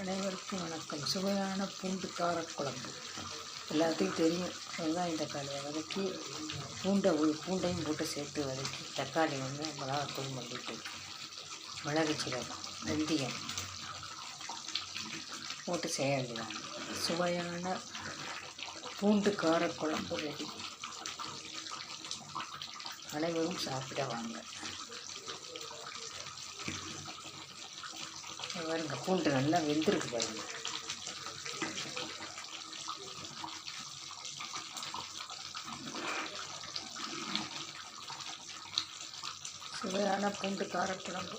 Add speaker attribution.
Speaker 1: அனைவருக்கும் வணக்கம். சுவையான பூண்டு காரக்குழம்பு எல்லாத்துக்கும் தெரியும். வெங்காயம் தக்காளியை வதக்கி பூண்டை உள் பூண்டையும் போட்டு சேர்த்து வதக்கி தக்காளி வந்து மிளகாத்தூள் மல்லித்தூள் மிளகு சீரகம் வெந்தயம் போட்டு செய்ய வேண்டியதான் சுவையான பூண்டு காரக்குழம்பு ரெடி. அனைவரும் சாப்பிட வாங்க. பாருங்க பூண்டு நல்லா வெந்திருக்கு பாருங்க. சுவையான பூண்டு காரக்குழம்பு.